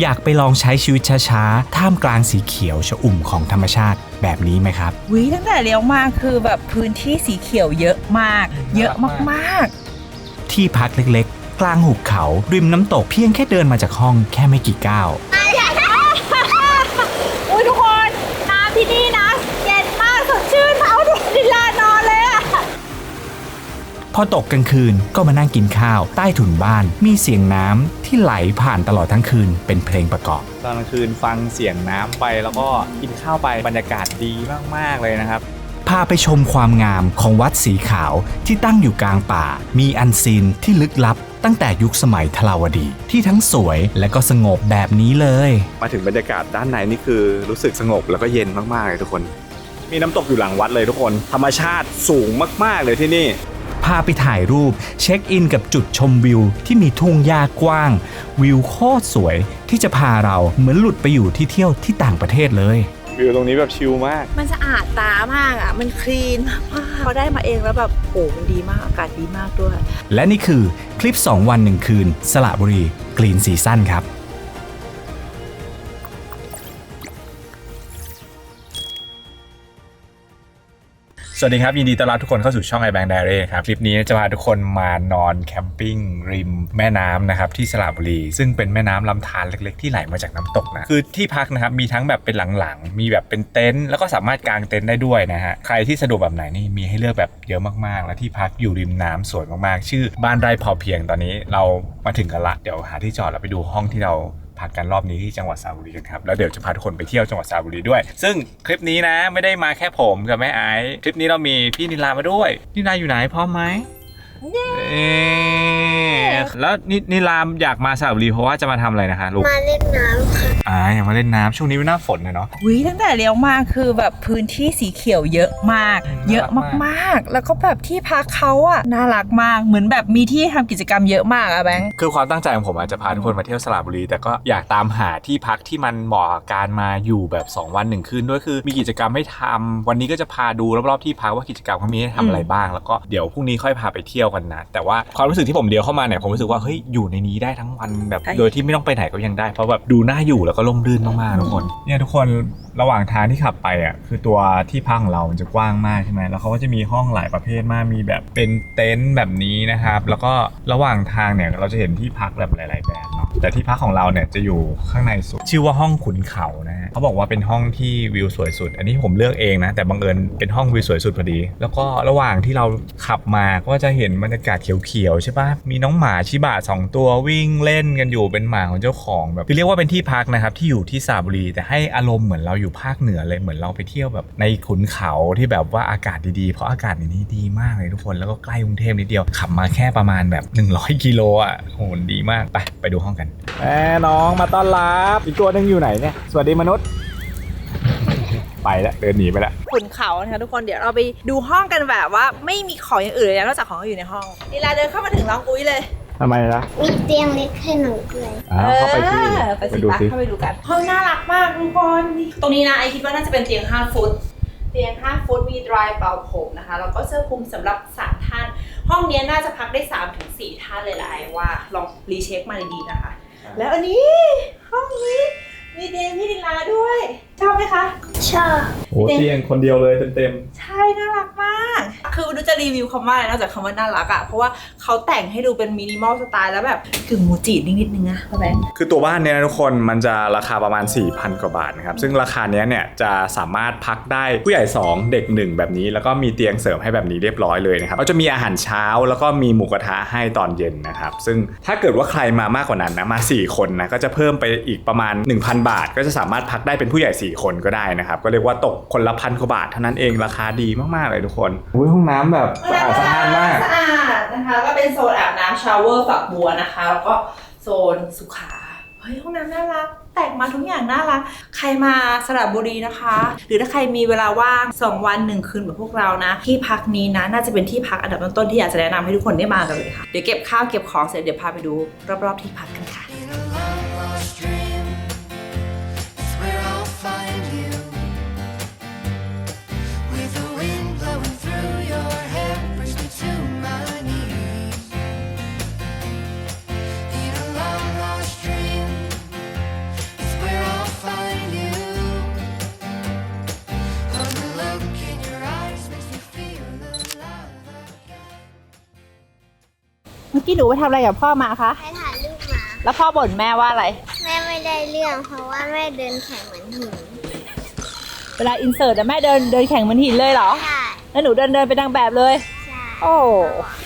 อยากไปลองใช้ชีวิตช้าๆ ท่ามกลางสีเขียวชอุ่มของธรรมชาติแบบนี้ไหมครับวิตั้งแต่เลี้ยวมาคือแบบพื้นที่สีเขียวเยอะมาก เยอะมากที่พักเล็กๆ กลางหุบเขาริมน้ำตกเพียงแค่เดินมาจากห้องแค่ไม่กี่ก้าว อตกกลางคืนก็มานั่งกินข้าว ใต้ถุนบ้านมีเสียงน้ำที่ไหลผ่านตลอดทั้งคืนเป็นเพลงประกอบ ตอนกลางคืนฟังเสียงน้ำไปแล้วก็กินข้าวไปบรรยากาศดีมากๆเลยนะครับพาไปชมความงามของวัดสีขาวที่ตั้งอยู่กลางป่า มีอันซีนที่ลึกลับ ตั้งแต่ยุคสมัยทลาวดี ที่ทั้งสวยและก็สงบแบบนี้เลย มาถึงบรรยากาศด้านในนี่คือรู้สึกสงบแล้วก็เย็นมากๆเลยทุกคน มีน้ำตกอยู่หลังวัดเลยทุกคน ธรรมชาติสูงมากๆเลยที่นี่ พาไปถ่ายรูปเช็คอินกับจุดชมวิวที่มีทุ่งหญ้ากว้าง วิวโคตรสวยที่จะพาเราเหมือนหลุดไปอยู่ที่เที่ยวที่ต่างประเทศเลยวิวตรงนี้แบบชิลมาก มันสะอาดตามากอะ มันคลีนมากๆพอได้มาเองแล้วแบบโอ้มันดีมากอากาศดีมากด้วย และนี่คือคลิป 2 วัน 1 คืน สระบุรีกรีนซีซั่นครับ สวัสดีครับ ยินดีต้อนรับทุกคนเข้าสู่ช่อง i Bank Diary ครับ คลิปนี้จะพาทุกคนมานอนแคมปิ้งริมแม่น้ำนะครับที่สระบุรี ซึ่งเป็นแม่น้ำลำธารเล็กๆ ที่ไหลมาจากน้ำตกนะ คือที่พักนะครับ มีทั้งแบบเป็นหลังๆ มีแบบเป็นเต็นท์แล้วก็สามารถกางเต็นท์ได้ด้วยนะฮะ ใครที่สะดวกแบบไหนนี่มีให้เลือกแบบเยอะมากๆ และที่พักอยู่ริมน้ำสวยมากๆ ชื่อบ้านไร่พอเพียงตอนนี้เรามาถึงกันละเดี๋ยวหาที่จอดแล้วไปดูห้องที่เรา พักกันรอบนี้ที่จังหวัดสระบุรีกันครับแล้วเดี๋ยวจะพาทุกคนไปเที่ยวจังหวัดสระบุรีด้วย ซึ่งคลิปนี้นะไม่ได้มาแค่ผมกับแม่ไอซ์คลิปนี้เรามีพี่นิลามาด้วยนิลาอยู่ไหนพร้อมไหม เอ๊ะแล้วนินิลามอยากมาสระบุรีเพราะว่าจะมาทำอะไรนะคะลูกมาเล่นน้ำค่ะ อ่าอยากมาเล่นน้ำช่วงนี้เป็นหน้าฝนนะเนาะ วิตั้งแต่เลี้ยวมาคือแบบพื้นที่สีเขียวเยอะมาก อืมเยอะมากๆ แล้วก็แบบที่พักเขาอะน่ารักมาก เหมือนแบบมีที่ทำกิจกรรมเยอะมากอะแบงค์คือความตั้งใจของผมอาจจะพาทุกคนมาเที่ยวสระบุรี แต่ก็อยากตามหาที่พักที่มันเหมาะกับการมาอยู่แบบ 2 วัน 1 คืนด้วยคือมีกิจกรรมให้ทำวันนี้ก็จะพาดูรอบๆที่พักว่ากิจกรรมเขามีให้ทำอะไรบ้าง แล้วก็เดี๋ยวพรุ่งนี้ค่อยพาไปเที่ยวกันนะแต่ว่าความรู้สึกที่ผมเดียวเข้ามาเนี่ยผมรู้สึกว่าเฮ้ยอยู่ในนี้ได้ทั้งวันแบบใช่โดยที่ไม่ต้องไปไหนก็ยังได้เพราะแบบดูน่าอยู่แล้วก็ร่มรื่นมากๆทุกคนเนี่ยทุกคนระหว่างทางที่ขับไปอะคือตัวที่พักของเรามันจะกว้างมากใช่ไหมแล้วเขาก็จะมีห้องหลายประเภทมากมีแบบเป็นเต็นท์แบบนี้นะครับแล้วก็ระหว่างทางเนี่ยเราจะเห็นที่พักแบบหลาย ๆ แบบเนาะแต่ที่พักของเราเนี่ยจะอยู่ข้างในสุด ชื่อว่าห้องขุนเขานะฮะเขาบอกว่าเป็นห้องที่วิวสวยสุด อันนี้ผมเลือกเองนะแต่บังเอิญเป็นห้องวิวสวยสุดพอดี แล้วก็ระหว่างที่เราขับมาก็จะเห็นบรรยากาศเขียวๆใช่ปะมีน้องหมาชิบะสองตัววิ่งเล่นกันอยู่เป็นหมาของเจ้าของแบบคือเรียกว่าเป็นที่พักนะครับที่อยู่ที่สระบุรี แต่ให้อารมณ์เหมือนเราอยู่ภาคเหนือเลยเหมือนเราไปเที่ยวแบบในขุนเขาที่แบบว่าอากาศดีๆ เพราะอากาศในนี้ดีมากเลยทุกคนแล้วก็ใกล้กรุงเทพนิดเดียวขับมาแค่ประมาณแบบ 100 กิโลอะโหดีมากไปไปดูห้องกันแม่น้องมาต้อนรับอีกตัวนึงอยู่ไหนเนี่ยสวัสดีมนุษย์ ไปแล้วเดินหนีไปแล้วขุนเขานะคะทุกคนเดี๋ยวเราไปดูห้องกันแบบว่าไม่มีของอย่างอื่นเลยนะนอกจากของที่อยู่ในห้องนีลาเดินเข้ามาถึงร้องอุ้ยเลย ทำไมล่ะมีเตียงเล็กให้หนูด้วยอ้าวเข้าไปที่เออไปไปสิดูปะสิเข้าไปดูกันห้องน่ารักมากทุกคนตรงนี้นะไอคิดว่าน่าจะเป็นเตียง 5 ฟุต เตียง 5 ฟุตมีดรายเป่าผมนะคะ แล้วก็เสื้อคลุมสำหรับ 3 ท่าน ห้องเนี้ยน่าจะพักได้ 3-4ถึง4ท่านเลยแหละไอว่าลองรีเช็คมาดีๆนะคะ แล้วอันนี้ห้องนี้มีเตียงพี่ดิลาด้วย ชอบไหม คะชอบโอ้เตียงคนเดียวเลยเต็มใช่ น่ารักมาก คือดูจะรีวิวคำว่าอะไรนอกจากคำว่าน่ารักอะเพราะว่า เขาแต่งให้ดูเป็นมินิมอลสไตล์แล้วแบบกึ่งมูจินิดๆนึงอะพ่อแบงค์คือตัวบ้านเนี่ยนะทุกคนมันจะราคาประมาณ 4,000 กว่าบาทนะครับ ซึ่งราคาเนี้ยเนี่ยจะสามารถพักได้ผู้ใหญ่ 2 เด็ก 1 แบบนี้ แล้วก็มีเตียงเสริมให้แบบนี้เรียบร้อยเลยนะครับก็จะมีอาหารเช้าแล้วก็มีหมูกระทะให้ตอนเย็นนะครับ ซึ่งถ้าเกิดว่าใครมามากกว่านั้นนะมา 4 คนนะก็จะเพิ่มไปอีกประมาณ 1,000 บาท ก็จะสามารถพักได้เป็นผู้ใหญ่ 4 คนก็ได้นะครับก็เรียกว่าตกคนละพันกว่าบาทเท่านั้นเองราคาดีมากๆเลยทุกคนอุ้ยห้องน้ำแบบสะอาดสะอ้านมาก สะอาดนะคะแล้วก็เป็นโซนอาบน้ำชาวเวอร์ฝักบัวนะคะ แล้วก็โซนสุขาเฮ้ยห้องน้ำน่ารัก แต่งมาทุกอย่างน่ารัก ใครมาสระบุรีนะคะ หรือถ้าใครมีเวลาว่าง 2 วัน 1 คืนแบบพวกเรานะ ที่พักนี้นะ น่าจะเป็นที่พักอันดับต้นๆที่อยากจะแนะนำให้ทุกคนได้มากันเลยค่ะ เดี๋ยวเก็บข้าวเก็บของเสร็จเดี๋ยวพาไปดูรอบๆที่พักกันค่ะ กี้หนูไปทำอะไรกับพ่อมาคะให้ถ่ายรูปหมา แล้วพ่อบ่นแม่ว่าอะไร แม่ไม่ได้เรื่องเพราะว่าแม่เดินแข่งเหมือนหินเวลาอินเสิร์ตแม่เดินเดินแข่งเหมือนหินเลยเหรอ ใช่ แล้วหนูเดินเดินเป็นนางแบบเลยใช่ โอ้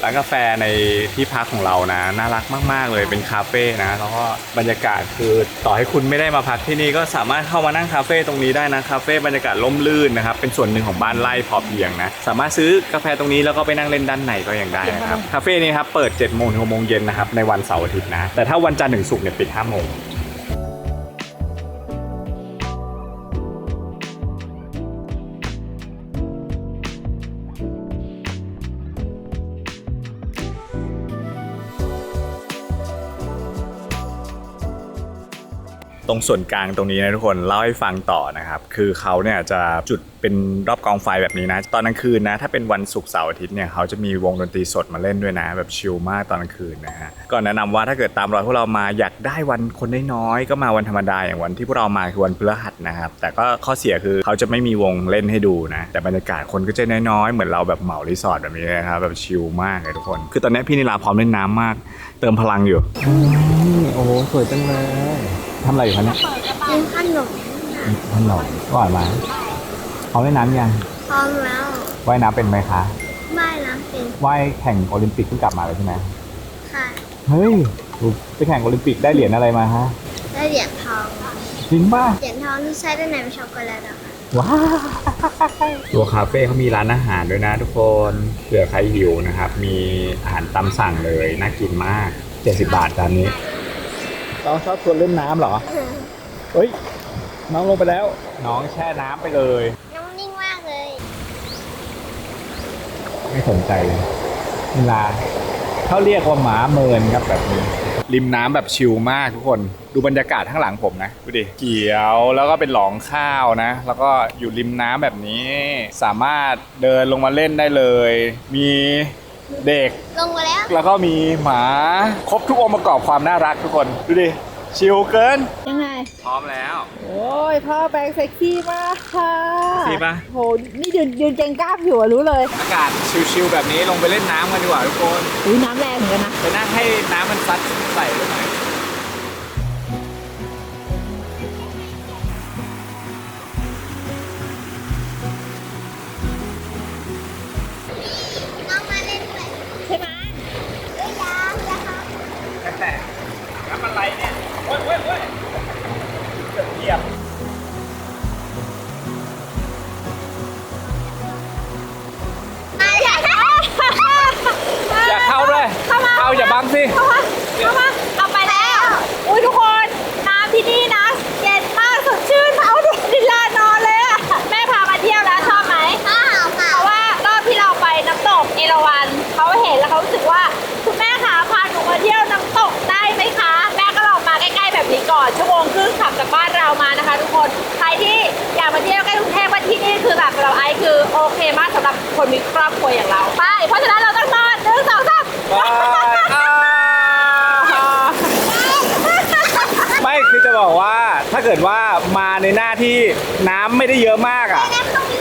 ร้านกาแฟในที่พักของเรานะ น่ารักมาก ๆ เลยเป็นคาเฟ่นะแล้วก็บรรยากาศคือต่อให้คุณไม่ได้มาพักที่นี่ก็สามารถเข้ามานั่งคาเฟ่ตรงนี้ได้นะคาเฟ่บรรยากาศร่มรื่นนะครับเป็นส่วนหนึ่งของบ้านไร่พอเพียงนะสามารถซื้อกาแฟตรงนี้แล้วก็ไปนั่งเล่นด้านในก็ยังได้นะครับคาเฟ่นี้ครับเปิด7โมงถึง6โมงเย็นนะครับในวันเสาร์อาทิตย์นะแต่ถ้าวันจันทร์ถึงศุกร์เนี่ยปิด5โมง ส่วนกลางตรงนี้นะทุกคนเล่าให้ฟังต่อนะครับ คือเขาเนี่ยจะจุด เป็นรอบกองไฟแบบนี้นะ ตอนกลางคืนนะ ถ้าเป็นวันศุกร์เสาร์อาทิตย์เนี่ยเขาจะมีวงดนตรีสดมาเล่นด้วยนะ แบบชิลมากตอนกลางคืนนะฮะก็แนะนำว่าถ้าเกิดตามรอยพวกเรามาอยากได้วันคนน้อยๆก็มาวันธรรมดาอย่างวันที่พวกเรามาคือวันพฤหัสนะครับแต่ก็ข้อเสียคือเขาจะไม่มีวงเล่นให้ดูนะ แต่บรรยากาศคนก็จะน้อยๆเหมือนเราแบบเหมารีสอร์ทแบบนี้นะครับแบบชิลมากเลยทุกคน คือตอนนี้พี่นิลาพร้อมเล่นน้ำมาก เติมพลังอยู่โอ้โหสวยจังเลยทำอะไรอยู่คะเนี่ยกินขนมขนมก่อนมา เขาเล่นน้ำยังพร้อมแล้วว่ายน้ำเป็นไหมคะ ว่ายน้ำเป็นว่ายแข่งโอลิมปิกเพิ่งกลับมาเลยใช่ไหมค่ะเฮ้ยไปแข่งโอลิมปิกได้เหรียญอะไรมาฮะ ได้เหรียญทองจริงป่ะเหรียญทองที่ใช้ด้านในเป็นช็อกโกแลตอะค่ะว้าวตัวคาเฟ่เขามีร้านอาหารด้วยนะทุกคนเผื่อใครหิวนะครับ มีอาหารตามสั่งเลยน่ากินมาก 70 บาทจานนี้น้องชอบชวนเล่นน้ำเหรอ เฮ้ย น้องลงไปแล้ว น้องแช่น้ำไปเลย น้องนิ่งมากเลย ไม่สนใจเลยเวลาเขาเรียกว่าหมาเมินครับแบบนี้ ริมน้ำแบบชิลมากทุกคน ดูบรรยากาศข้างหลังผมนะ ดูดิเขียวแล้วก็เป็นหลองข้าวนะ แล้วก็อยู่ริมน้ำแบบนี้ สามารถเดินลงมาเล่นได้เลย มีเด็ก ลงมาแล้ว แล้วก็มีหมาครบทุกองค์ประกอบความน่ารักทุกคน ดูดิ ชิลเกิน ยังไง พร้อมแล้ว โอ้ยพ่อแบงค์เซ็กซี่มากค่ะเซ็กซี่ปะ โหนี่ยืนยืนเกงกล้ามอยู่อะรู้เลยอากาศชิลๆแบบนี้ลงไปเล่นน้ำกันดีกว่าทุกคน อุ้ยน้ำแรงเหมือนกันนะ ไปนั่งให้น้ำมันซัดใส่ด้วยหน่ เรามานะคะ ทุกคนใครที่อยากมาเที่ยวใกล้กรุงเทพว่าที่นี่คือแบบเราไอซ์คือโอเคมากสำหรับคนมีครอบครัวอย่างเราไปเพราะฉะนั้นเราต้องนอนหนึ่งสองสามไม่คือจะบอกว่าถ้าเกิดว่ามาในหน้าที่น้ำไม่ได้เยอะมากอะ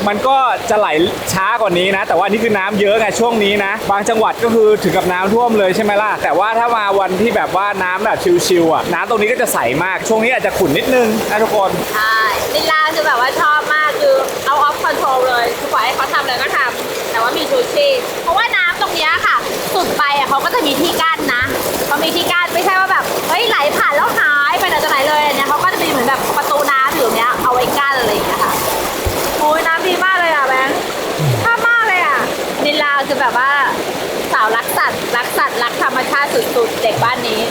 มันก็จะไหลช้ากว่านี้นะ แต่ว่านี่คือน้ำเยอะไงช่วงนี้นะ บางจังหวัดก็คือถึงกับน้ำท่วมเลยใช่ไหมล่ะ แต่ว่าถ้ามาวันที่แบบว่าน้ำแบบชิลๆอะน้ำตรงนี้ก็จะใสมาก ช่วงนี้อาจจะขุ่นนิดนึงนะทุกคนใช่ลิลาคือแบบว่าชอบมากคือเอาออฟคอนโทรลเลยคือปล่อยให้เขาทำอะไรก็ทำแต่ว่ามีชูชีพเพราะว่าน้ำตรงนี้ค่ะ สุดไปอะเขาก็จะมีที่กั้นนะเขามีที่กั้นไม่ใช่ว่าแบบเฮ้ยไหลผ่านแล้วหายไปไหนจะไหนเลยเนี่ยเขาก็จะมีเหมือนแบบประตูน้ำอยู่ตรงเนี้ยเอาไว้กั้นอะไรอย่างเงี้ยค่ะ ยน้ำดีมากเลยอะแบงค์ชอบมากเลยอะนิลาคือแบบว่าสาวรักสัตว์รักสัตว์รักธรรมชาติสุดๆเด็กบ้านนี้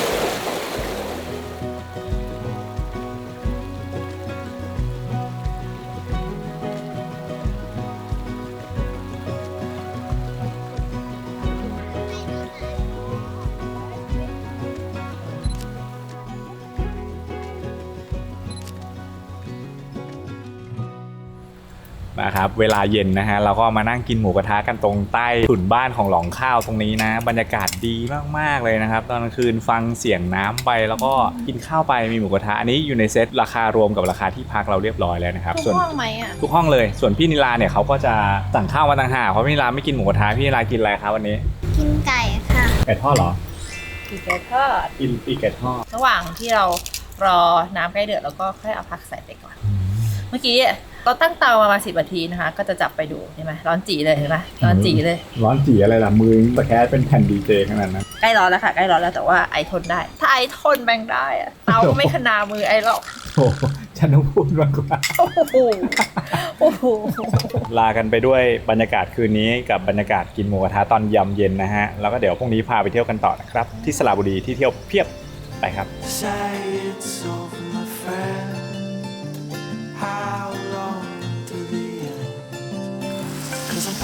นะครับเวลาเย็นนะฮะเราก็มานั่งกินหมูกระทะกันตรงใต้ถุนบ้านของหลองข้าวตรงนี้นะ บรรยากาศดีมากๆเลยนะครับ ตอนกลางคืนฟังเสียงน้ำไปแล้วก็กินข้าวไปมีหมูกระทะอันนี้อยู่ในเซตราคารวมกับราคาที่พักเราเรียบร้อยแล้วนะครับทุกส่วนห้องไหมอะทุกห้องเลยส่วนพี่นิลาเนี่ยเขาก็จะสั่งข้าวมาต่างหากเพราะพี่นิลาไม่กินหมูกระทะพี่นิลากินอะไรครับวันนี้ กินไก่ค่ะไก่ทอดเหรอปีกไก่ทอดกินปีกไก่ทอดระหว่างที่เรารอน้ำใกล้เดือดแล้วก็ค่อยเอาผักใส่ไปก่อน เมื่อกี้ เราตั้งเตาประมาณสิบนาทีนะคะ ก็จะจับไปดูเห็นไหมร้อนจีเลยเห็นไหมร้อนจีเลย ร้อนจีอะไรล่ะมือตะแคสเป็นแผ่นดีเจขนาดนั้นใกล้ร้อนแล้วค่ะใกล้ร้อนแล้วแต่ว่าไอทนได้ ถ้าไอทนแบงได้อะเตาก็ไม่ขนามือไอหรอกโอ้โหฉันต้องพูดมากกว่าโอ้โหโอ้โหลากันไปด้วยบรรยากาศคืนนี้กับบรรยากาศกินหมูกระทะตอนยำเย็นนะฮะแล้วก็เดี๋ยวพรุ่งนี้พาไปเที่ยวกันต่อนะครับ ที่สระบุรีที่เที่ยวเพียบไปครับ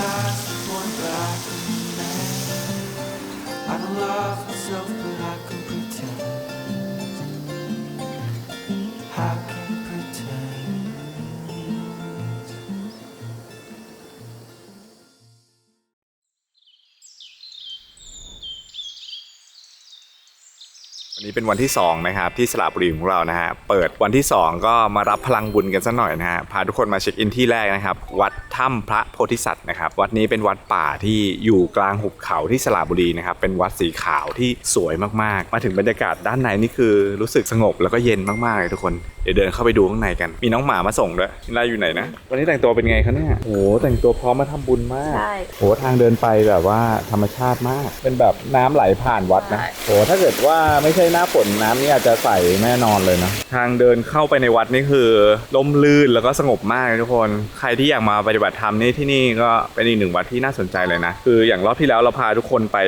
past. I don't love myself. เป็นวันที่2นะครับที่สระบุรีของเรานะฮะเปิดวันที่ 2 ก็มารับพลังบุญกันสักหน่อยนะฮะพาทุกคนมาเช็คอินที่แรกนะครับ วัดถ้ำพระโพธิสัตว์นะครับ วัดนี้เป็นวัดป่าที่อยู่กลางหุบเขาที่สระบุรีนะครับเป็นวัดสีขาวที่สวยมากๆ มาถึงบรรยากาศด้านในนี่คือรู้สึกสงบแล้วก็เย็นมากๆเลยทุกคน เดี๋ยวเดินเข้าไปดูข้างในกัน มีน้องหมามาส่งด้วยนายอยู่ไหนนะ วันนี้แต่งตัวเป็นไงคะเนี่ยโอ้โหแต่งตัวพร้อมมาทำบุญมากใช่โหทางเดินไปแบบว่าธรรมชาติมาก เป็นแบบน้ำไหลผ่านวัดนะใช่โหถ้าเกิดว่าไม่ใช่หน้าฝนน้ำนี่อาจจะใสแน่นอนเลยนะ ทางเดินเข้าไปในวัดนี่คือลมลื่นแล้วก็สงบมากเลยทุกคน ใครที่อยากมาปฏิบัติธรรมนี่ที่นี่ก็เป็นอีกหนึ่งวัดที่น่าสนใจเลยนะ คืออย่างรอบที่แล้วเราพาทุกคนไป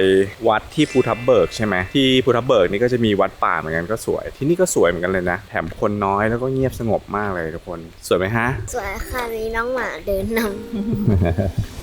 วัดที่ภูทับเบิกใช่ไหมที่ภูทับเบิกนี่ก็จะมีวัดป่าเหมือนกันก็สวย ที่นี่ก็สวยเหมือนกันเลยนะ แถมคนน้อยแล้วก็เงียบสงบมากเลยทุกคน สวยไหมฮะ สวยค่ะมีน้องหมาเดินนำ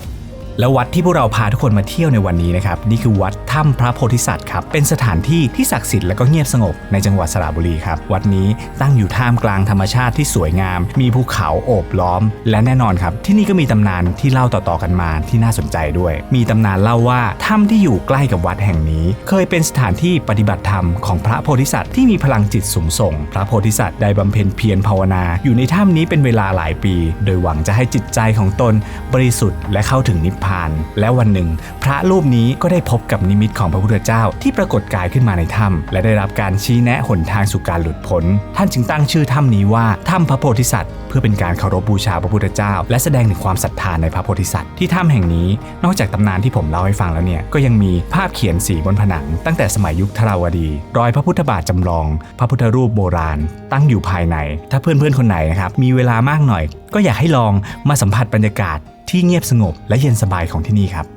แล้ววัดที่พวกเราพาทุกคนมาเที่ยวในวันนี้นะครับนี่คือวัดถ้ำพระโพธิสัตว์ครับเป็นสถานที่ที่ศักดิ์สิทธิ์และก็เงียบสงบในจังหวัดสระบุรีครับวัดนี้ตั้งอยู่ท่ามกลางธรรมชาติที่สวยงาม มีภูเขาโอบล้อม และแน่นอนครับ ที่นี่ก็มีตำนานที่เล่าต่อๆกันมาที่น่าสนใจด้วย มีตำนานเล่าว่าถ้ำที่อยู่ใกล้กับวัดแห่งนี้ เคยเป็นสถานที่ปฏิบัติธรรมของพระโพธิสัตว์ที่มีพลังจิตสูงส่ง พระโพธิสัตว์ได้บำเพ็ญเพียรภาวนา อยู่ในถ้ำนี้เป็นเวลาหลายปี โดยหวังจะให้จิตใจของตนบริสุทธิ์และเข้าถึงนิพพาน และวันหนึ่ง พระรูปนี้ก็ได้พบกับนิมิตของพระพุทธเจ้าที่ปรากฏกายขึ้นมาในถ้ำและได้รับการชี้แนะหนทางสู่การหลุดพ้น ท่านจึงตั้งชื่อถ้ำนี้ว่าถ้ำพระโพธิสัตว์เพื่อเป็นการเคารพบูชาพระพุทธเจ้า และแสดงถึงความศรัทธาในพระโพธิสัตว์ที่ถ้ำแห่งนี้ นอกจากตำนานที่ผมเล่าให้ฟังแล้วเนี่ยก็ยังมีภาพเขียนสีบนผนัง ตั้งแต่สมัยยุคทราวดี รอยพระพุทธบาทจำลอง พระพุทธรูปโบราณ ตั้งอยู่ภายใน ถ้าเพื่อนๆคนไหนนะครับมีเวลามากหน่อย ก็อยากให้ลองมาสัมผัสบรรยากาศ ที่เงียบสงบและเย็นสบายของที่นี่ครับ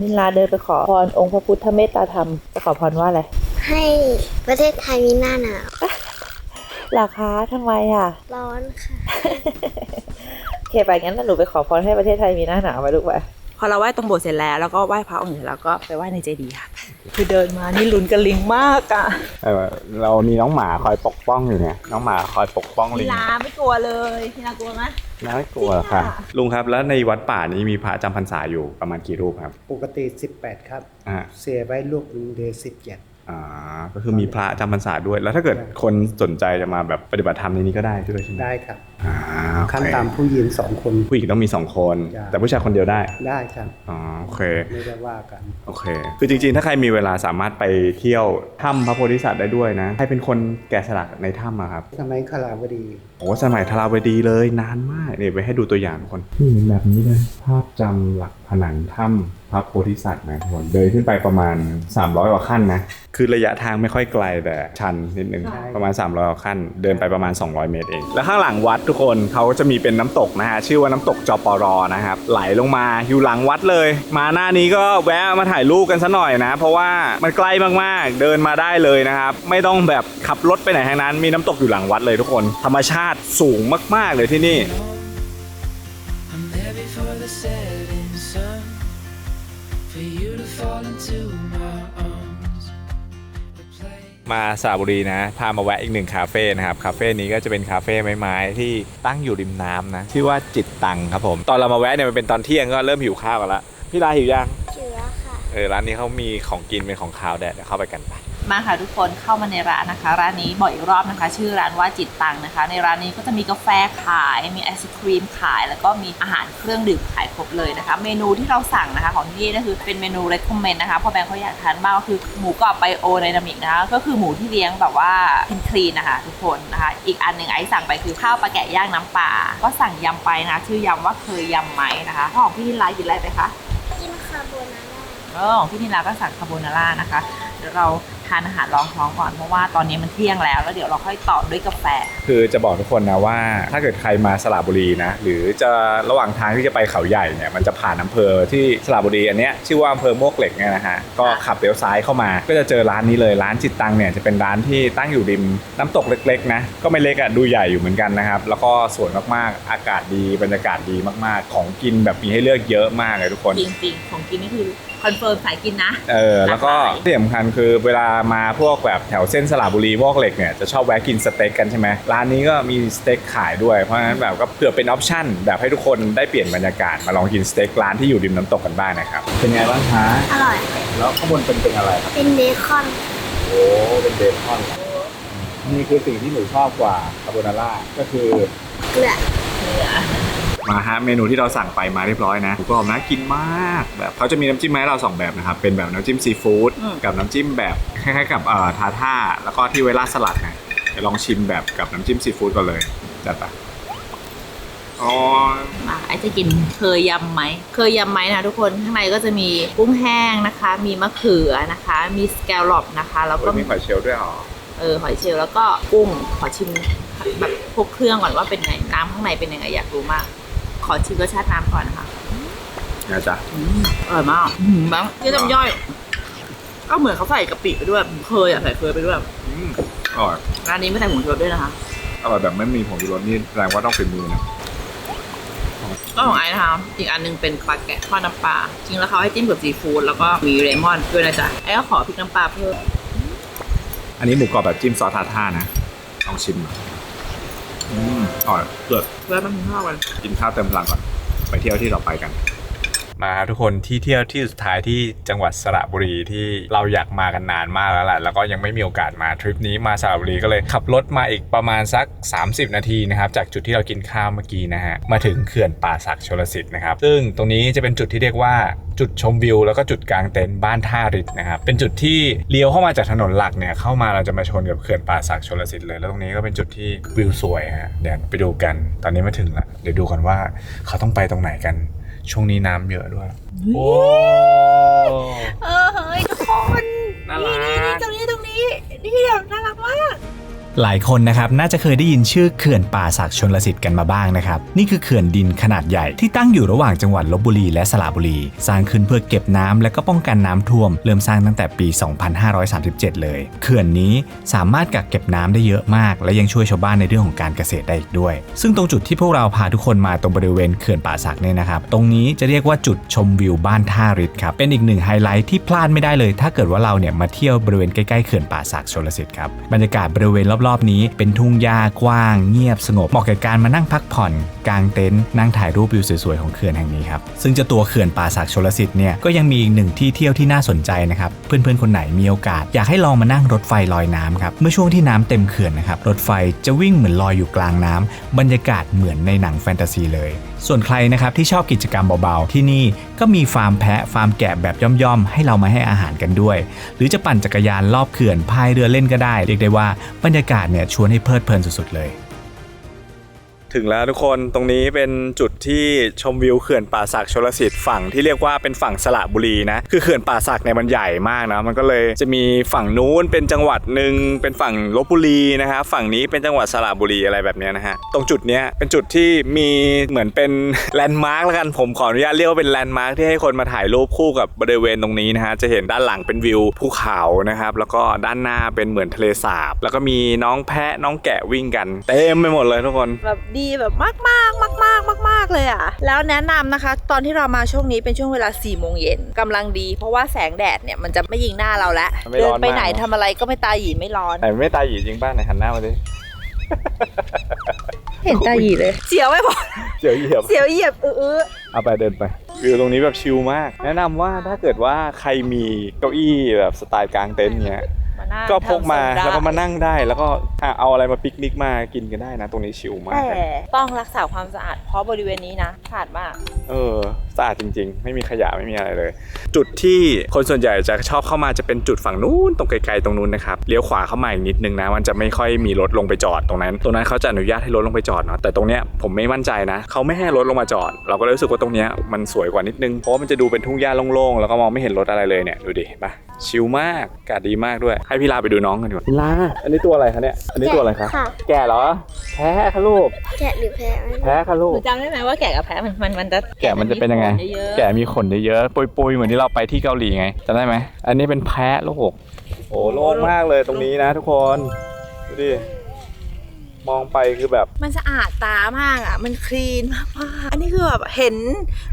นิลาเดินไปขอพรองค์พระพุทธเมตตาธรรมจะขอพรว่าอะไร ให้ประเทศไทยมีหน้าหนาวราคาทำไมอะ ร้อนค่ะ โอเคไปงั้นหนูไปขอพรให้ประเทศไทยมีหน้าหนาวไปลูกไป พอเราไหว้ตรงโบสถ์เสร็จแล้วแล้วก็ไหว้พระองค์เสร็จแล้วก็ไปไหว้ในเจดีย์ค่ะคือเดินมานี่ลุ้นกับลิงมากอะเออเรามีน้องหมาคอยปกป้องอยู่เนี่ยน้องหมาคอยปกป้องลินิงลาไม่กลัวเลยนิลากลัวไหมน่ากลัวค่ะ ลุงครับแล้วในวัดป่านี้มีพระจำพรรษาอยู่ประมาณกี่รูปครับ ปกติ 18 ครับอ่าเสียไว้ลูกหนึ่งเดือน17อ่าก็คือมีพระจำพรรษาด้วย แล้วถ้าเกิดคนสนใจจะมาแบบปฏิบัติธรรมในนี้ก็ได้ด้วยใช่ไหมได้ครับอ่าโอเคขั้นตามผู้หญิงสองคน ผู้หญิงต้องมีสองคนใช่แต่ผู้ชายคนเดียวได้ได้ครับอ๋อโอเค ไม่ได้ว่ากัน โอเค คือจริงๆ ถ้าใครมีเวลาสามารถไปเที่ยวถ้ำพระโพธิสัตว์ได้ด้วยนะ ให้เป็นคนแกะสลักในถ้ำอะครับทำไมยคลาวดี โอ้สมัยทราวดีเลยนานมากนี่ไปให้ดูตัวอย่างทุกคนนี่แบบนี้เลย ภาพจำหลักผนังถ้ำพระโพธิสัตว์นะทุกคนเดินขึ้นไปประมาณ 300กว่าขั้นนะ คือระยะทางไม่ค่อยไกลแต่ชันนิดนึง ใช่ ประมาณ 300กว่าขั้น เดินไปประมาณ 200 เมตรเอง แล้วข้างหลังวัดทุกคนเขาจะมีเป็นน้ำตกนะฮะชื่อว่าน้ำตกจอปอรอนะครับไหลลงมาอยู่หลังวัดเลย มาหน้านี้ก็แวะมาถ่ายรูปกันซะหน่อยนะ เพราะว่ามันใกล้มากๆเดินมาได้เลยนะครับไม่ต้องแบบขับรถไปไหนทั้งนั้น มีน้ำตกอยู่หลังวัดเลยทุกคน ธรรมชาติสูงมาก ๆเลยที่นี่ มาสระบุรีนะ พามาแวะอีกหนึ่งคาเฟ่นะครับ คาเฟ่นี้ก็จะเป็นคาเฟ่ไม้ๆที่ตั้งอยู่ริมน้ำนะ ชื่อว่าจิตตังครับผม ตอนเรามาแวะเนี่ยมันเป็นตอนเที่ยงก็เริ่มหิวข้าวกันละ พี่ลาหิวยังเชื้อค่ะ เออ ร้านนี้เขามีของกินเป็นของคาวแดดเดี๋ยวเข้าไปกันไป มาค่ะทุกคนเข้ามาในร้านนะคะ ร้านนี้บอกอีกรอบนะคะ ชื่อร้านว่าจิตตังนะคะ ในร้านนี้ก็จะมีกาแฟขาย มีไอศครีมขาย แล้วก็มีอาหารเครื่องดื่มขายครบเลยนะคะ เมนูที่เราสั่งนะคะ ของที่นี่ก็คือเป็นเมนู recommend นะคะเพราะแบงค์เขาอยากทานมากก็คือหมูกรอบไบโอไดนามิกนะคะก็คือหมูที่เลี้ยงแบบว่าคลีนๆนะคะทุกคนนะคะ อีกอันหนึ่งไอซ์สั่งไปคือข้าวปลาแกะย่างน้ำปลาก็สั่งยำไปนะคะชื่อยำว่าเคยยำไหมนะคะของพี่นิลากินอะไรไปคะกินคาโบนาร่าเออของพี่นิลาก็สั่งคาโบนาร่านะคะเดี๋ยวเรา ทานอาหารรองท้องก่อนเพราะว่าตอนนี้มันเที่ยงแล้วแล้วเดี๋ยวเราค่อยต่อด้วยกาแฟ คือจะบอกทุกคนนะว่า ถ้าเกิดใครมาสระบุรีนะ หรือจะระหว่างทางที่จะไปเขาใหญ่เนี่ยมันจะผ่านอำเภอที่สระบุรีอันเนี้ยชื่อว่าอำเภอโมวกเหล็กเนี่ยนะฮะก็ขับเลี้ยวซ้ายเข้ามา ก็จะเจอร้านนี้เลยร้านจิตตังเนี่ยจะเป็นร้านที่ตั้งอยู่ริมน้ำตกเล็กๆนะก็ไม่เล็กอะดูใหญ่อยู่เหมือนกันนะครับแล้วก็สวยมากๆอากาศดีบรรยากาศดีมากๆ ของกินแบบมีให้เลือกเยอะมากเลยทุกคนจริงๆของกินนี่คือ คอนเฟิร์มสายกินนะ เออ แล้วก็ราคาที่สำคัญคือเวลามาพวกแบบแถวเส้นสระบุรีพวกเหล็กเนี่ยจะชอบแวะกินสเต็กกันใช่ไหมร้านนี้ก็มีสเต็กขายด้วย เพราะฉะนั้นแบบก็เผื่อเป็นออปชั่นแบบให้ทุกคนได้เปลี่ยนบรรยากาศมาลองกินสเต็กร้านที่อยู่ริมน้ำตกกันบ้างนะครับ เป็นไงบ้างคะอร่อย แล้วข้างบนเป็นเป็นอะไรครับ เป็นเบคอน โอ้เป็นเบคอนนี่คือสิ่งที่หนูชอบกว่าคาโบนาร่าก็คือเกลือ มาฮะเมนูที่เราสั่งไปมาเรียบร้อยนะหมูกรอบน่ากินมากแบบเขาจะมีน้ำจิ้มมาให้เราสองแบบนะครับเป็นแบบน้ำจิ้มซีฟู้ดอืมกับน้ำจิ้มแบบคล้ายๆกับเอ่อทาท่าแล้วก็ที่ไว้ราดสลัดนะเดี๋ยวลองชิมแบบกับน้ำจิ้มซีฟู้ดก่อนเลยจัดไปอ๋อมาไอจะกินเคยยำไหม เคยยำไหมนะทุกคนข้างในก็จะมีกุ้งแห้งนะคะ มีมะเขือนะคะ มีสแกลลอปนะคะ แล้วก็มีหอยเชลล์ด้วยเหรอเออหอยเชลล์แล้วก็กุ้งขอชิมแบบพวกเครื่องก่อนว่าเป็นไงน้ำข้างในเป็นยังไงอยากรู้มาก ขอชิมรสชาติน้ำก่อนนะคะนะจ๊ะอืมอร่อยมากอืมบ้างที่จำย่อย ก็เหมือนเขาใส่กะปิไปด้วยเคยอะใส่เคยไปด้วยอืมอร่อยร้านนี้ไม่ใส่หมูทอดด้วยนะคะอร่อยแบบไม่มีผงชูรสนี่แสดงว่าต้องเป็นมือนะก็ของไอ้นะคะอีกอันหนึงเป็นปลาแกะทอดน้ำปลาจริงแล้วเขาให้จิ้มกับซีฟู้ดแล้วก็มีเลมอนด้วยนะจ๊ะไอ้ก็ขอพริกน้ำปลาเพิ่มอันนี้หมูกรอบแบบจิ้มซอสทาท่านะลองชิมหน่อย ก่อนเลิดเพื่อมันเข้ากันกินข้าวเติมพลังก่อน ไปเที่ยวที่ต่อไปกัน มาทุกคนที่เที่ยวที่สุดท้ายที่จังหวัดสระบุรีที่เราอยากมากันนานมากแล้วแหละแล้วก็ยังไม่มีโอกาสมาทริปนี้มาสระบุรีก็เลยขับรถมาอีกประมาณสัก 30 นาทีนะครับจากจุดที่เรากินข้าวเมื่อกี้นะฮะมาถึงเขื่อนป่าศักชลสิทธิ์นะครับซึ่งตรงนี้จะเป็นจุดที่เรียกว่าจุดชมวิว แล้วก็จุดกลางเต็นท์บ้านท่าริดนะครับเป็นจุดที่เลี้ยวเข้ามาจากถนนหลักเนี่ยเข้ามาเราจะมาชนกับเขื่อนป่าศักชลสิทธิ์เลยแล้วตรงนี้ก็เป็นจุดที่วิวสวยฮะเดี๋ยวไปดูกัน ตอนนี้มาถึงละเดี๋ยวดูกันว่าเขาต้องไปตรงไหนกัน ช่วงนี้น้ำเยอะด้วย โอ้ เออเฮ้ยทุกคน น่ารัก นี่ตรงนี้ตรงนี้ นี่แบบน่ารักมาก หลายคนนะครับน่าจะเคยได้ยินชื่อเขื่อนป่าศักดิ์ชนลสิทธิ์กันมาบ้างนะครับ นี่คือเขื่อนดินขนาดใหญ่ที่ตั้งอยู่ระหว่างจังหวัดลบบุรีและสระบุรี สร้างขึ้นเพื่อเก็บน้ำและก็ป้องกันน้ำท่วม เริ่มสร้างตั้งแต่ปี 2537 เลย เขื่อนนี้สามารถกักเก็บน้ำได้เยอะมาก และยังช่วยชาวบ้านในเรื่องของการเกษตรได้อีกด้วย ซึ่งตรงจุดที่พวกเราพาทุกคนมาตรงบริเวณเขื่อนป่าศักดิ์เนี่ยนะครับ ตรงนี้จะเรียกว่าจุดชมวิวบ้านท่าริดครับ เป็นอีกหนึ่งไฮไลท์ที่พลาดไม่ได้เลย ถ้าเกิดว่าเราเนี่ยมาเที่ยวบริเวณใกล้ๆเขื่อนป่าศักดิ์ชลสิทธิ์ครับบรรยากาศบริเวณรอบๆนี้เป็นทุ่งหญ้ากว้าง เงียบสงบเหมาะแก่การมานั่งพักผ่อนกางเต็นท์นั่งถ่ายรูปวิวสวยๆของเขื่อนแห่งนี้ครับซึ่งจะตัวเขื่อนป่าศักดิ์ชลสิทธิ์เนี่ยก็ยังมีอีกหนึ่งที่เที่ยวที่น่าสนใจนะครับเพื่อนๆคนไหนมีโอกาส อยากให้ลองมานั่งรถไฟลอยน้ำครับเมื่อช่วงที่น้ำเต็มเขื่อนนะครับรถไฟจะวิ่งเหมือนลอยอยู่กลางน้ำบรรยากาศเหมือนในหนังแฟนตาซีเลย ส่วนใครนะครับที่ชอบกิจกรรมเบาๆ ที่นี่ก็มีฟาร์มแพะฟาร์มแกะแบบย่อมๆ ให้เรามาให้อาหารกันด้วย หรือจะปั่นจักรยานรอบเขื่อนพายเรือเล่นก็ได้ เรียกได้ว่าบรรยากาศเนี่ยชวนให้เพลิดเพลินสุดๆเลย ถึงแล้วทุกคนตรงนี้เป็นจุดที่ชมวิวเขื่อนป่าศักชลสิทธิ์ฝั่งที่เรียกว่าเป็นฝั่งสระบุรีนะคือเขื่อนป่าศักเนี่ยมันใหญ่มากนะมันก็เลยจะมีฝั่งนู้นเป็นจังหวัดหนึ่งเป็นฝั่งลบบุรีนะฮะฝั่งนี้เป็นจังหวัดสระบุรีอะไรแบบนี้นะฮะตรงจุดเนี้ยเป็นจุดที่มีเหมือนเป็นแลนด์มาร์กแล้วกันผมขออนุญาตเรียกว่าเป็นแลนด์มาร์กที่ให้คนมาถ่ายรูปคู่กับบริเวณตรงนี้นะฮะจะเห็นด้านหลังเป็นวิวภูเขานะครับแล้วก็ด้านหน้าเป็นเหมือนทะเลสาบ แล้วก็มีน้องแพะน้องแกะวิ่งกันเต็มไปหมดเลยทุกคนแบบดีแบบมากมากมากมากมากมากๆเลยอะ แล้วแนะนำนะคะ ตอนที่เรามาช่วงนี้เป็นช่วงเวลา4ี่โมงเย็นกำลังดี เพราะว่าแสงแดดเนี่ยมันจะไม่ยิงหน้าเราแล้วไม่เดิร้นอนไปไหนมากทำอะไรก็ไม่ตาหยีไม่ร้อนไหนไม่ตายหยีจริงป้าไหนหันหน้ามาดิเห็นตาหยีเลย เสียวไม่พอเสียวเหยียบเสียวเหยียบอื้อเอาไปเดินไปวิวตรงนี้แบบชิลมาก แนะนำว่าถ้าเกิดว่าใครมีเก้าอี้แบบสไตล์กลางเต็นท์เงี้ยมาห น้าก็พกมาทำทรงได้แล้วก็มานั่งได้ แล้วก็อะเอาอะไรมาปิกนิกมากินกันได้นะ ตรงนี้ชิลมาก แต่ต้องรักษาความสะอาดเพราะบริเวณนี้นะสะอาดมาก เออสะอาดจริง ๆ ไม่มีขยะไม่มีอะไรเลย จุดที่คนส่วนใหญ่จะชอบเข้ามาจะเป็นจุดฝั่งนู้นตรงไกลๆตรงนู้นนะครับเลี้ยวขวาเข้ามาอีกนิดนึงนะมันจะไม่ค่อยมีรถลงไปจอดตรงนั้น ตรงนั้นเขาจะอนุญาตให้รถลงไปจอดเนาะแต่ตรงเนี้ยผมไม่มั่นใจนะเขาไม่ให้รถลงมาจอด เราก็เลยรู้สึกว่าตรงเนี้ยมันสวยกว่านิดนึงเพราะว่ามันจะดูเป็นทุ่งหญ้าโล่งๆแล้วก็มองไม่เห็นรถอะไรเลยเนี่ยดูดิเห็นปะ ชิลมากอากาศดีมากด้วย ให้พี่ลาไปดูน้องกันดีกว่าพี่ลาอันนี้ตัวอะไรคะเนี่ย อันนี้ตัวอะไรคะ ค่ะ แก่เหรอ แพ้ค่ะลูก แกะหรือแพะไม่รู้แพ้ค่ะลูหกนูจำได้ไหมว่าแกะกับแพะมันมันมันจะแกะมันจะเป็นยังไง เยอะๆแกะมีขนเยอะๆปุยๆ เหมือนที่เราไปที่เกาหลีไงจำได้ไหม อันนี้เป็นแพะโลก โอ้โล่งมากเลยตรงนี้นะทุกคน ดูดิ มองไปคือแบบ มันสะอาดตามากอะ มันคลีนมากๆอันนี้คือแบบเห็น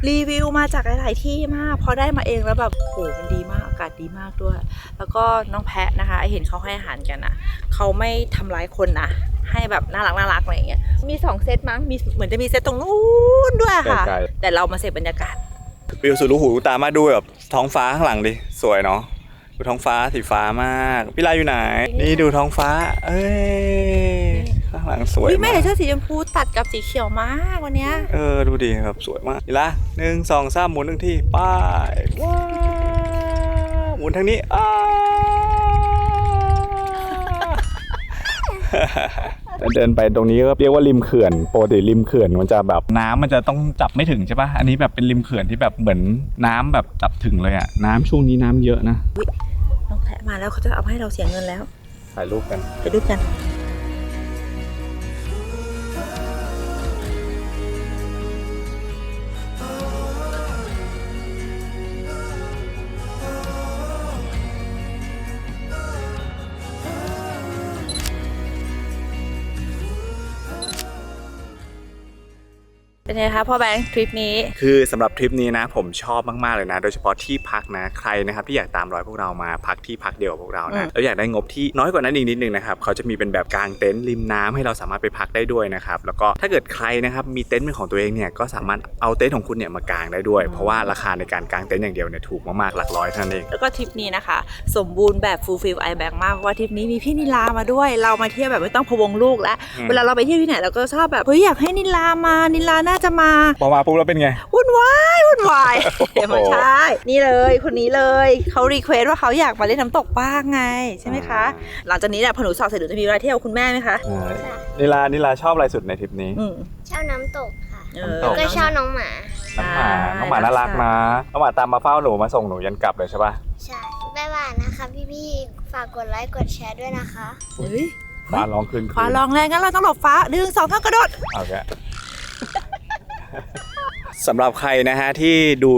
รีวิวมาจากหลาย ๆ ที่มาก พอได้มาเองแล้วแบบโหมันดีมาก อากาศดีมากด้วย แล้วก็น้องแพะนะคะไอเห็นเขาให้อาหารกันอะ เขาไม่ทำร้ายคนนะ ให้แบบน่ารักน่ารักอะไรอย่างเงี้ย มีสองเซตมั้ง มีเหมือนจะมีเซตตรงนู้นด้วยค่ะไกลแต่เรามาเสพบรรยากาศ วิวสุดลูกหูลูกตามากดูแบบท้องฟ้าข้างหลังดิ สวยเนาะดูท้องฟ้าสีฟ้ามาก พี่ลาอยู่ไหน นี่ดูท้องฟ้า เอ้ย ข้างหลังสวยวิแม่มากเห็นเสื้อสีชมพูตัดกับสีเขียวมากวันเนี้ยเออดูดิแบบสวยมากนี่ละหนึ่งสองสามหมุนหนึ่งที่ป้ายว้าวหมุนทางนี้อ้าวเดินไปตรงนี้ก็เรียกว่าริมเขื่อนปกติริมเขื่อนมันจะแบบน้ำมันจะต้องจับไม่ถึงใช่ปะอันนี้แบบเป็นริมเขื่อนที่แบบเหมือนน้ำแบบจับถึงเลยอะน้ำช่วงนี้น้ำเยอะนะน้องแพะมาแล้วเขาจะเอาให้เราเสียเงินแล้วถ่ายรูปกันไปดูกัน เป็นไงคะพ่อแบงค์ทริปนี้ คือสำหรับทริปนี้นะ ผมชอบมากๆเลยนะ โดยเฉพาะที่พักนะใครนะครับที่อยากตามรอยพวกเรามาพักที่พักเดียวกับพวกเราอืนะมแล้วอยากได้งบที่น้อยกว่านั้นอีกนิดนึงนะครับเขาจะมีเป็นแบบกางเต็นท์ริมน้ำให้เราสามารถไปพักได้ด้วยนะครับแล้วก็ถ้าเกิดใครนะครับมีเต็นท์เป็นของตัวเองเนี่ยก็สามารถเอาเต็นท์ของคุณเนี่ยมากางได้ด้วย เพราะว่าราคาในการกางเต็นท์อย่างเดียวเนี่ยถูกมากๆหลักร้อยเท่านั้นเองแล้วก็ทริปนี้นะคะ สมบูรณ์แบบ full fill i bank มากเพราะว่าทริปนี้มีพี่นิลามาด้วย เรามาเที่ยวแบบไม่ต้องพะวงลูกแล้วอืมเวลาเราไปเที่ยวที่ไหนเราก็ชอบแบบเฮ้ยอยากให้นิลามานิลาน่าจะมาพอมาปุ๊บแล้วเป็นไง วุ่นวายวุ่นวายเดี๋ยวไม่ใช่นี่เลยคนนี้เลยเขารีเควสว่าเขาอยากมาเล่นน้ำตกบ้างไงใช่ไหมคะ หลังจากนี้เนี่ยพอหนูสอบเสร็จหนูจะมีเวลาเที่ยวกับคุณแม่ไหมคะนิลานิลาชอบอะไรสุดในทริปนี้อืมชอบน้ำตกค่ะเออน้ำตก็ชอบน้องหมาน้องหมาใช่น้องหมาน่ารักนะน้องหมาตามมาเฝ้าหนูมาส่งหนูยันกลับเลยใช่ปะใช่บ๊ายบายนะคะพี่ๆฝากกดไลค์กดแชร์ด้วยนะคะเฮ้ยฟ้าร้องคืนฟ้าลองแรงงั้นเราต้องหลบฟ้าดึงสองข้างกระโดดเอาแก สำหรับใครนะฮะที่ดู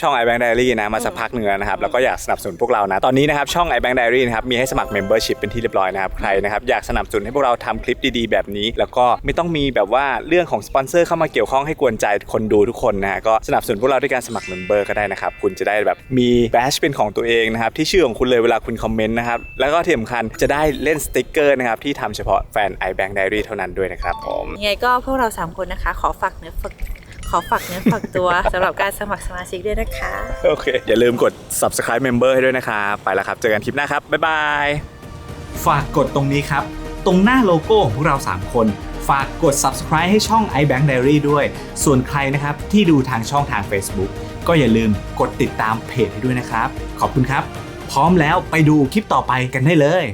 ช่อง iBank Diary นะมาสักพักหนึ่งแล้วนะครับแล้วก็อยากสนับสนุนพวกเรานะตอนนี้นะครับช่อง iBank Diary นะครับมีให้สมัคร Membership เป็นที่เรียบร้อยนะครับใครนะครับอยากสนับสนุนให้พวกเราทำคลิปดีๆ แบบนี้ แล้วก็ไม่ต้องมีแบบว่าเรื่องของสปอนเซอร์เข้ามาเกี่ยวข้องให้กวนใจคนดูทุกคนนะฮะก็สนับสนุนพวกเราด้วยการสมัคร Member ก็ได้นะครับคุณจะได้แบบมีแบชเป็นของตัวเองนะครับที่ชื่อของคุณเลยเวลาคุณคอมเมนต์นะครับแล้วก็ที่สำคัญจะได้เล่นสติกเกอร์นะครับที่ทำเฉพาะแฟน iBank Diary เท่านั้นด้วยนะครับผมยังไงก็พวกเราสามคนนะคะขอฝากเนื้อฝากข อฝากเนื้อฝากตัวสำหรับการสมัครสมาชิกด้วยนะคะ โอเค อย่าลืมกด subscribe member ให้ด้วยนะครับ ไปแล้วครับ เจอกันคลิปหน้าครับ บ๊ายบาย ฝากกดตรงนี้ครับ ตรงหน้าโลโก้ของพวกเรา 3 คน ฝากกด subscribe ให้ช่อง iBank Diary ด้วย ส่วนใครนะครับที่ดูทางช่องทาง Facebook ก็อย่าลืมกดติดตามเพจให้ด้วยนะครับ ขอบคุณครับ พร้อมแล้วไปดูคลิปต่อไปกันได้เลย